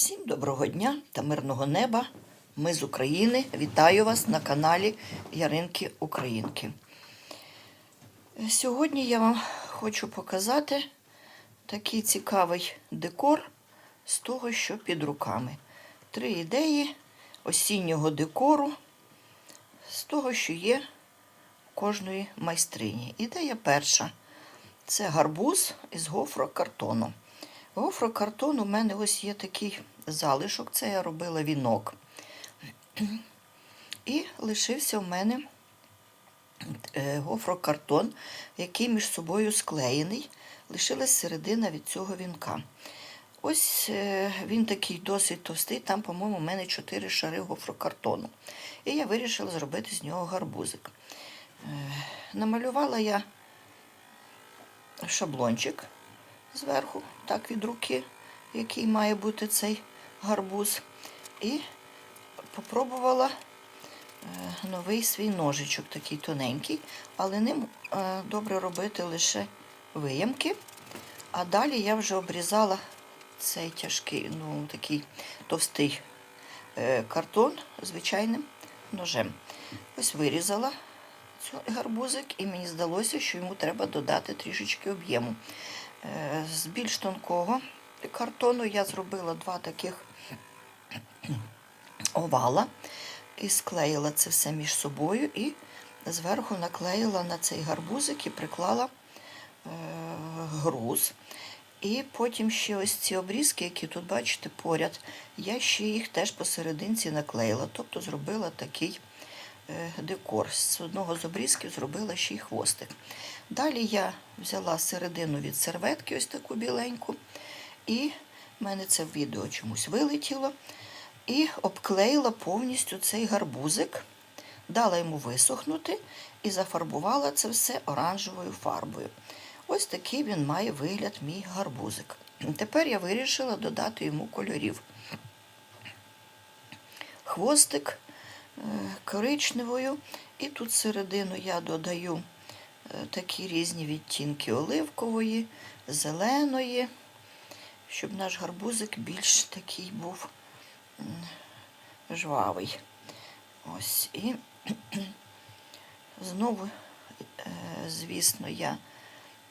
Всім доброго дня та мирного неба. Ми з України. Вітаю вас на каналі Яринки Українки. Сьогодні я вам хочу показати такий цікавий декор з того, що під руками. Три ідеї осіннього декору з того, що є у кожної майстрині. Ідея перша це гарбуз із гофрокартону. Гофрокартон у мене ось є такий залишок, це я робила вінок. І лишився в мене е, гофрокартон, який між собою склеєний. Лишилась середина від цього вінка. Ось е, він такий досить товстий, там, по-моєму, у мене 4 шари гофрокартону. І я вирішила зробити з нього гарбузик. Е, Намалювала я шаблончик зверху, так від руки, який має бути цей гарбуз. І попробувала е, новий свій ножичок, такий тоненький, але ним е, добре робити лише виямки. А далі я вже обрізала цей тяжкий, ну такий товстий е, картон звичайним ножем. Ось вирізала цей гарбузик, і мені здалося, що йому треба додати трішечки об'єму. Е, З більш тонкого картону я зробила два таких овала і склеїла це все між собою і зверху наклеїла на цей гарбузик і приклала е, груз. І потім ще ось ці обрізки, які тут бачите поряд, я ще їх теж посерединці наклеїла, тобто зробила такий декор. З одного з обрізків зробила ще й хвостик. Далі я взяла середину від серветки, ось таку біленьку, і в мене це в відео чомусь вилетіло. І обклеїла повністю цей гарбузик, дала йому висохнути і зафарбувала це все оранжевою фарбою. Ось такий він має вигляд, мій гарбузик. Тепер я вирішила додати йому кольорів. Хвостик е, коричневою, і тут середину я додаю е, такі різні відтінки оливкової, зеленої, щоб наш гарбузик більш такий був жвавий. Ось і знову, е, звісно, я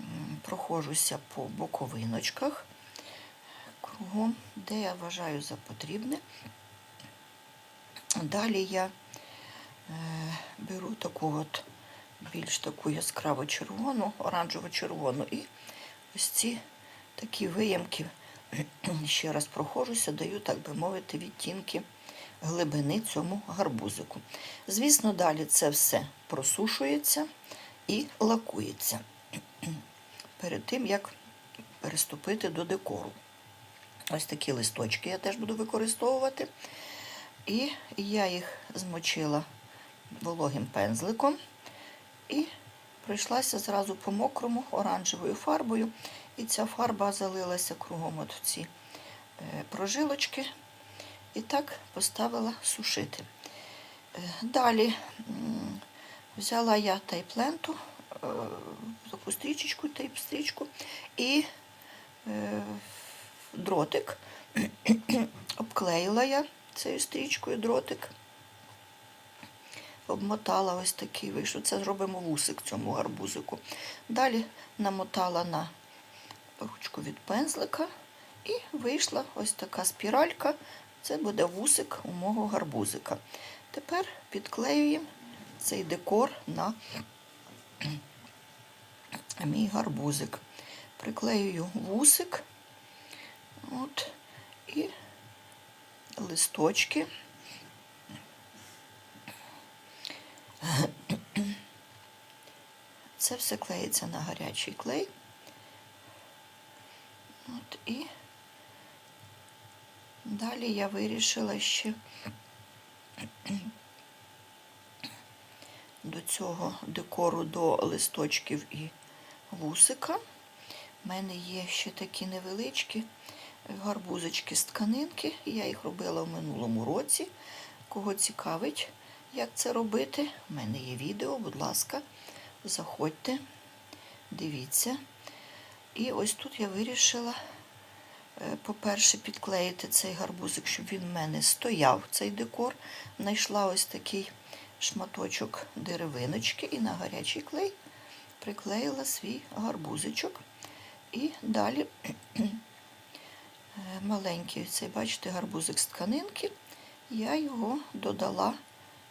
м, проходжуся по боковиночках кругом, де я вважаю за потрібне. Далі я е, беру таку от більш таку яскраво червону, оранжево-червону, і ось ці такі виямки ще раз проходжуся, даю, так би мовити, відтінки глибини цьому гарбузику. Звісно, далі це все просушується і лакується перед тим, як переступити до декору. Ось такі листочки я теж буду використовувати. І я їх змочила вологим пензликом і пройшлася зразу по мокрому оранжевою фарбою. І ця фарба залилася кругом от в ці е, прожилочки. І так поставила сушити. Е, Далі взяла я тайпленту, е, таку стрічечку, тейп-стрічку і дротик. Обклеїла я цією стрічкою дротик. Обмотала ось такий вийшов. Це зробимо вусик цьому гарбузику. Далі намотала на ручку від пензлика і вийшла ось така спіралька. Це буде вусик у мого гарбузика. Тепер підклеюємо цей декор на мій гарбузик. Приклеюю вусик. От, і листочки. Це все клеїться на гарячий клей. От і далі я вирішила ще до цього декору до листочків і вусика. У мене є ще такі невеличкі гарбузочки з тканинки. Я їх робила в минулому році. Кого цікавить, як це робити, у мене є відео, будь ласка, заходьте, дивіться. І ось тут я вирішила е, по-перше, підклеїти цей гарбузик, щоб він в мене стояв, цей декор. Знайшла ось такий шматочок деревиночки і на гарячий клей приклеїла свій гарбузичок. І далі маленький цей, бачите, гарбузик з тканинки, я його додала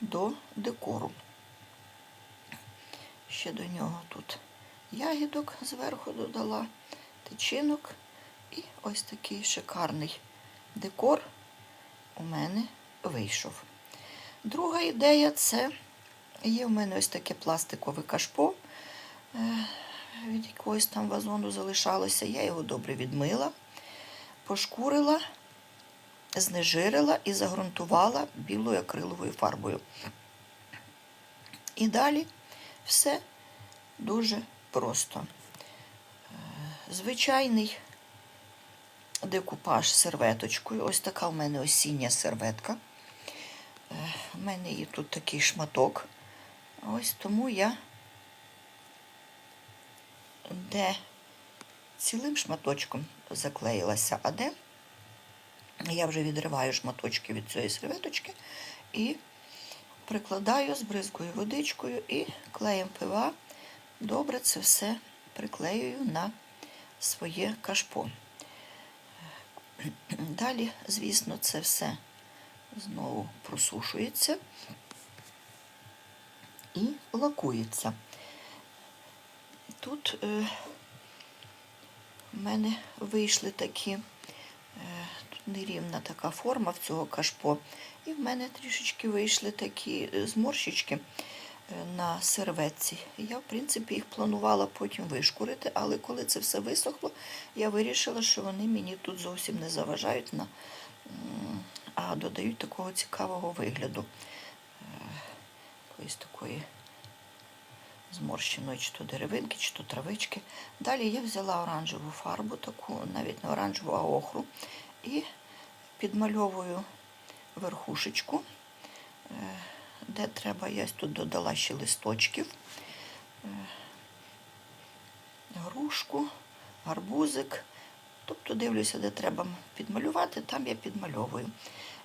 до декору. Ще до нього тут ягідок зверху додала, тичинок і ось такий шикарний декор у мене вийшов. Друга ідея це є в мене ось таке пластикове кашпо, е, від якогось там вазону залишалося. Я його добре відмила, пошкурила, знежирила і загрунтувала білою акриловою фарбою. І далі все дуже просто. Звичайний декупаж серветочкою. Ось така в мене осіння серветка. У мене є тут такий шматок. Ось тому я де цілим шматочком заклеїлася, а де я вже відриваю шматочки від цієї серветочки і прикладаю, збризкую водичкою і клеєм ПВА добре це все приклеюю на своє кашпо. Далі, звісно, це все знову просушується і лакується. Тут е, в мене вийшли такі, е, тут нерівна така форма в цього кашпо, і в мене трішечки вийшли такі е, зморщички е, на серветці. Я, в принципі, їх планувала потім вишкурити, але коли це все висохло, я вирішила, що вони мені тут зовсім не заважають, на, а додають такого цікавого вигляду. Якоїсь такої зморщеної чи то деревинки, чи то травички. Далі я взяла оранжеву фарбу, таку, навіть не оранжеву, а охру, і підмальовую верхушечку, е, де треба, я тут додала ще листочків, е, грушку, гарбузик. Тобто дивлюся, де треба підмалювати, там я підмальовую.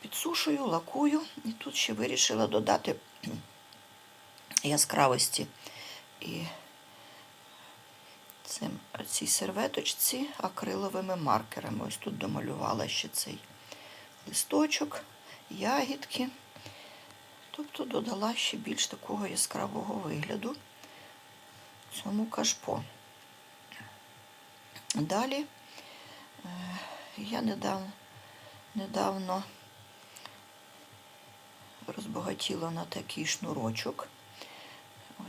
Підсушую, лакую, і тут ще вирішила додати яскравості і цим, цій серветочці акриловими маркерами. Ось тут домалювала ще цей листочок, ягідки. Тобто додала ще більш такого яскравого вигляду цьому кашпо. Далі е, я недавно, недавно розбагатіла на такий шнурочок.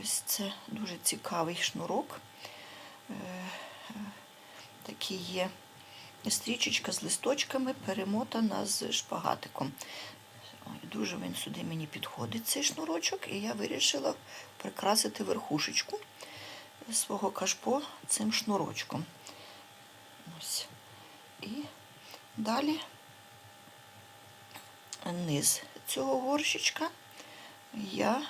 Ось це дуже цікавий шнурок. Е, Такий є стрічечка з листочками, перемотана з шпагатиком. Дуже він сюди мені підходить, цей шнурочок, і я вирішила прикрасити верхушечку свого кашпо цим шнурочком. Ось. І далі низ цього горщичка я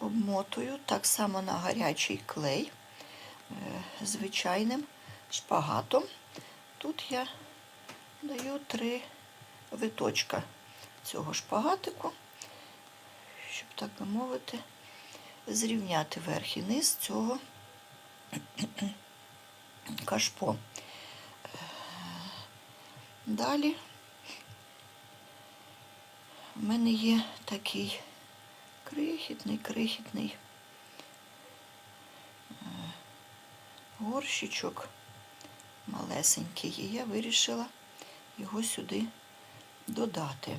обмотую так само на гарячий клей е, звичайним шпагатом. Тут я даю три виточка цього шпагатику, щоб, так би мовити, зрівняти верх і низ цього кашпо. Е, Далі в мене є такий крихітний, крихітний е, горщичок малесенький, і я вирішила його сюди додати. Е,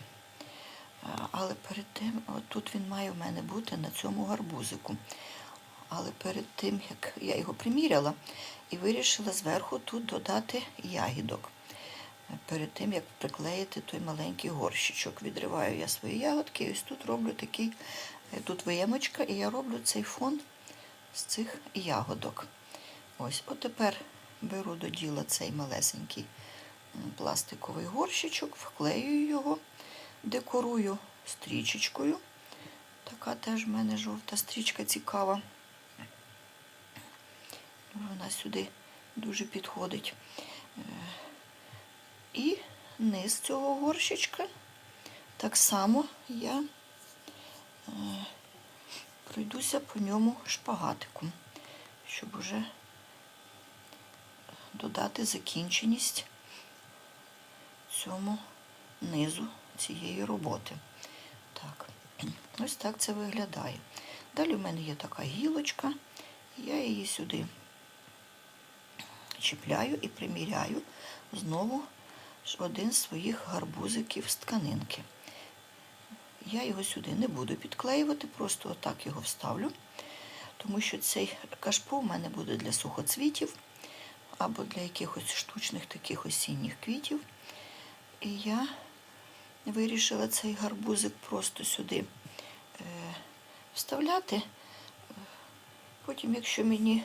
Але перед тим, от тут він має в мене бути на цьому гарбузику. Але перед тим, як я його приміряла, і вирішила зверху тут додати ягідок. Е, Перед тим, як приклеїти той маленький горщичок. Відриваю я свої ягодки, і ось тут роблю такий, тут виємочка, і я роблю цей фон з цих ягодок. Ось, от тепер беру до діла цей малесенький пластиковий горщичок, вклеюю його, декорую стрічечкою. Така теж в мене жовта стрічка цікава. Вона сюди дуже підходить. Е, І низ цього горщичка так само я е, пройдуся по ньому шпагатиком, щоб уже додати закінченість цьому низу цієї роботи. Так, ось так це виглядає. Далі в мене є така гілочка, я її сюди чіпляю і приміряю знову один з своїх гарбузиків з тканинки. Я його сюди не буду підклеювати, просто отак його вставлю, тому що цей кашпо в мене буде для сухоцвітів або для якихось штучних таких осінніх квітів. І я вирішила цей гарбузик просто сюди е, вставляти. Потім, якщо мені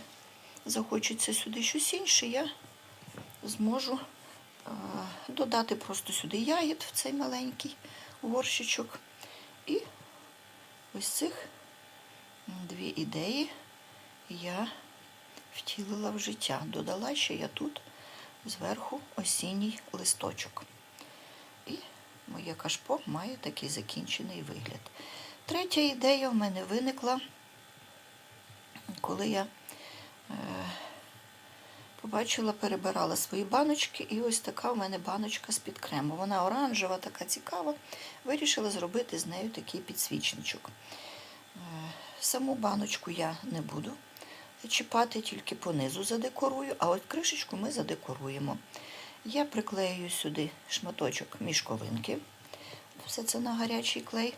захочеться сюди щось інше, я зможу е, додати просто сюди ягід в цей маленький горщичок. І ось цих дві ідеї я втілила в життя. Додала ще я тут зверху осінній листочок. І моє кашпо має такий закінчений вигляд. Третя ідея в мене виникла, коли я побачила, перебирала свої баночки, і ось така у мене баночка з-під крему. Вона оранжева, така цікава. Вирішила зробити з нею такий підсвічничок. Е, Саму баночку я не буду чіпати, тільки понизу задекорую, а от кришечку ми задекоруємо. Я приклею сюди шматочок мішковинки. Все це на гарячий клей.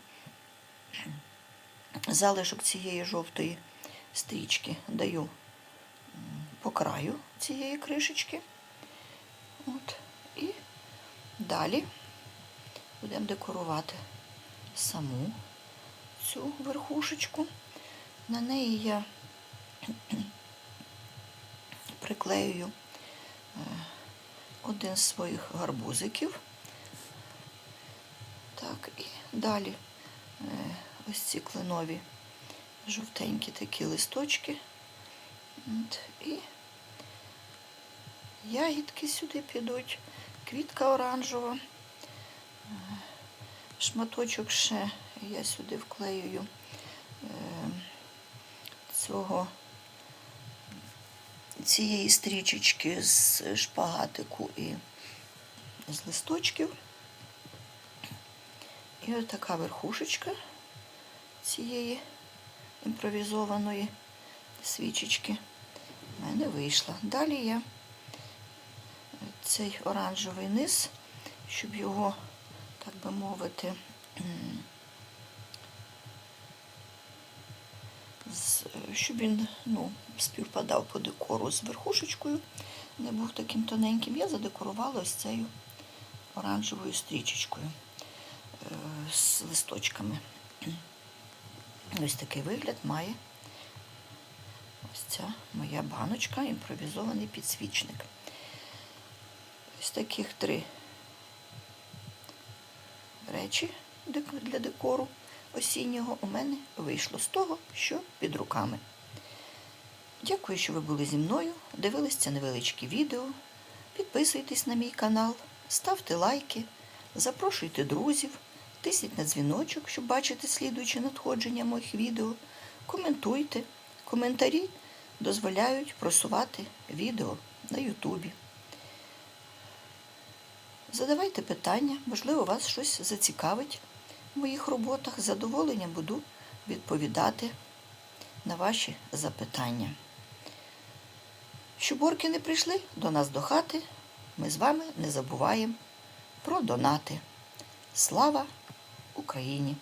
Залишок цієї жовтої стрічки даю по краю цієї кришечки. От. І далі будемо декорувати саму цю верхушечку. На неї я приклеюю е, один з своїх гарбузиків. Так, і далі е, ось ці кленові жовтенькі такі листочки. От, і ягідки сюди підуть, квітка оранжева. Е, Шматочок ще я сюди вклеюю е, цього цієї стрічечки з шпагатику і з листочків. І ось така верхушечка цієї імпровізованої свічечки в мене вийшла. Далі я цей оранжевий низ, щоб його, так би мовити, щоб він ну, співпадав по декору з верхушечкою, не був таким тоненьким, я задекорувала ось цією оранжевою стрічечкою е, з листочками. Ось такий вигляд має ось ця моя баночка, імпровізований підсвічник. Ось таких три речі для декору осіннього у мене вийшло з того, що під руками. Дякую, що ви були зі мною, дивились це невеличке відео. Підписуйтесь на мій канал, ставте лайки, запрошуйте друзів, тисніть на дзвіночок, щоб бачити слідуючі надходження моїх відео. Коментуйте. Коментарі дозволяють просувати відео на Ютубі. Задавайте питання, можливо, вас щось зацікавить в моїх роботах. З задоволенням буду відповідати на ваші запитання. Щоб орки не прийшли до нас до хати, ми з вами не забуваємо про донати. Слава Україні!